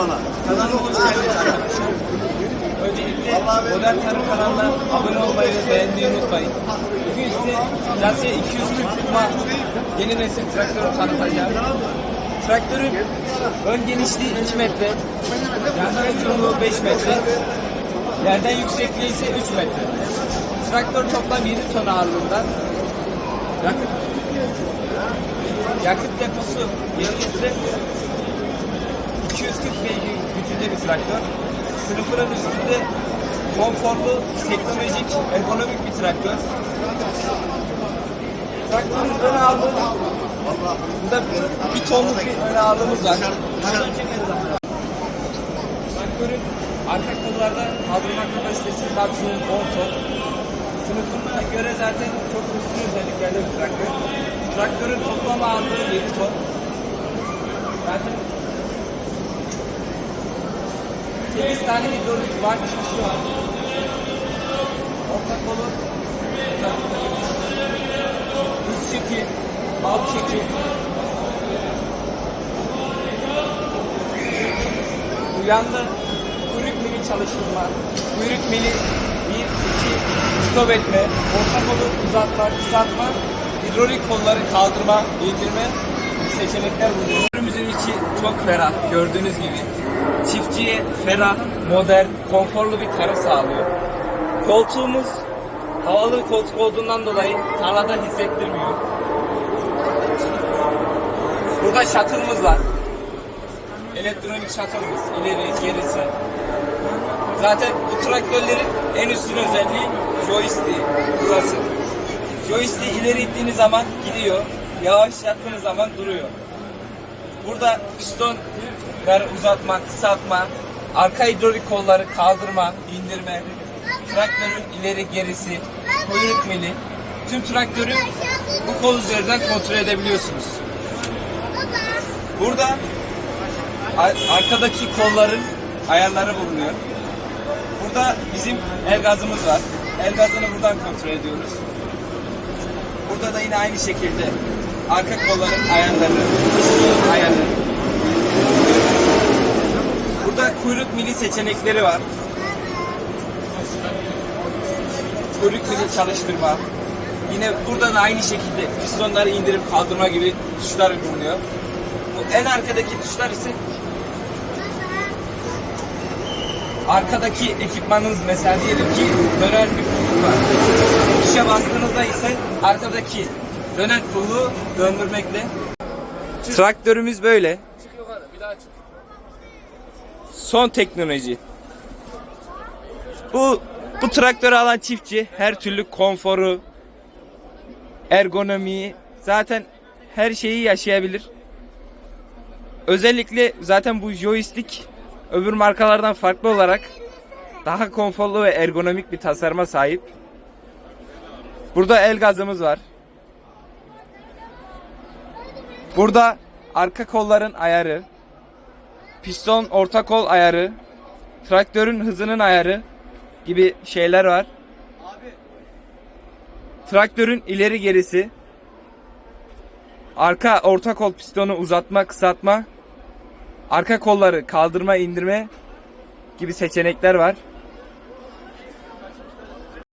bana. Kanalıma hoş geldiniz. Öncelikle Modern Tarım kanalına abone olmayı ve beğenmeyi unutmayın. Bugün size Dacia 240 Puma yeni nesil traktörü tanıtacağım. Traktörün ön genişliği 2 metre, yandan uzunluğu 5 metre, yerden yüksekliği ise 3 metre. Traktör toplam 7 ton ağırlığında. Yakıt, yakıt deposu 1 litre, 240 beygir gücünde bir traktör. Sınıfının üstünde konforlu, teknolojik, ergonomik bir traktör. Traktörün ön ağırlığı burada bir tonluk bir ön ağırlığımız var. Traktörün arka kollarda kaldırma kapasitesi maksimum 10 ton. Sınıfına göre zaten çok üstün özelliklerde bir traktör. Traktörün toplam ağırlığı 7 ton. Zaten 8 tane hidrolik var çıkışı var. Orta kolu. Üst çeki. Alt çeki. Bu yanda kuyruk mili çalıştırma. Kuyruk mili 1, 2, stop etme. Orta kolu uzatma, kısaltma. Hidrolik kolları kaldırma, indirme seçenekler bulunuyor. Ürünümüzün içi çok ferah gördüğünüz gibi. Çiftçiye ferah, modern, konforlu bir tarım sağlıyor. Koltuğumuz havalı koltuk olduğundan dolayı tarlada hissettirmiyor. Burada şatılımız var. Elektronik şatılımız, ileri, gerisi. Zaten bu traktörlerin en üstün özelliği joystick burası. Joystick'i ileri ittiğiniz zaman gidiyor. Yavaş yaptığınız zaman duruyor. Burada pistonları uzatma, kısaltma, arka hidrolik kolları kaldırma, indirme, traktörün ileri gerisi, kuyruk mili, tüm traktörü bu kol üzerinden kontrol edebiliyorsunuz. Burada ar- arkadaki kolların ayarları bulunuyor. Burada bizim el gazımız var. El gazını buradan kontrol ediyoruz. Burada da yine aynı şekilde arka kolların ayarları, ayarı. Burada kuyruk mili seçenekleri var. Kuyruk mili çalıştırma. Yine burada da aynı şekilde pistonları indirip kaldırma gibi tuşlar bulunuyor. Bu en arkadaki tuşlar ise arkadaki ekipmanınız mesela diyelim ki dönen bir kulluk var. Tuşa bastığınızda ise arkadaki dönen kulluğu döndürmekle. Traktörümüz böyle. Son teknoloji. Bu bu traktörü alan çiftçi her türlü konforu, ergonomiyi zaten her şeyi yaşayabilir. Özellikle zaten bu joystick öbür markalardan farklı olarak daha konforlu ve ergonomik bir tasarıma sahip. Burada el gazımız var. Burada arka kolların ayarı, piston orta kol ayarı, traktörün hızının ayarı gibi şeyler var. Traktörün ileri gerisi, arka orta kol pistonu uzatma, kısaltma, arka kolları kaldırma, indirme gibi seçenekler var.